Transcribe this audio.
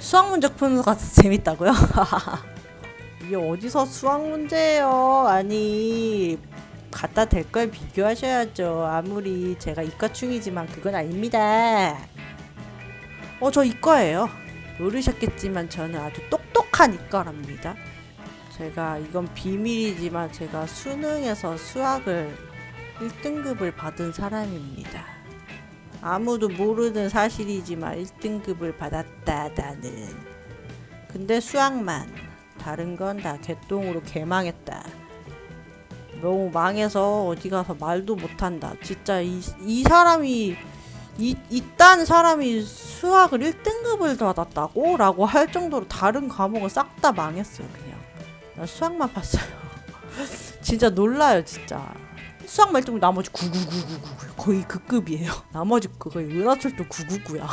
수학 문제 푸는 거 재밌다고요? 이게 어디서 수학 문제예요? 아니 갖다 댈 걸 비교하셔야죠. 아무리 제가 이과충이지만 그건 아닙니다. 어, 저 이과예요. 모르셨겠지만 저는 아주 똑똑한 이과랍니다. 제가 이건 비밀이지만 제가 수능에서 수학을 1등급을 받은 사람입니다. 아무도 모르는 사실이지만 1등급을 받았다 나는. 근데 수학만 다른 건 다 개똥으로 개망했다. 너무 망해서 어디 가서 말도 못한다. 진짜 이, 이 사람이 이, 이딴 사람이 수학을 1등급을 받았다고? 라고 할 정도로 다른 과목은 싹 다 망했어요 그냥 나 수학만 봤어요 진짜 놀라요 진짜 수학 말고 나머지 99999 거의 그 급이에요. 나머지 그거 은하철도 999야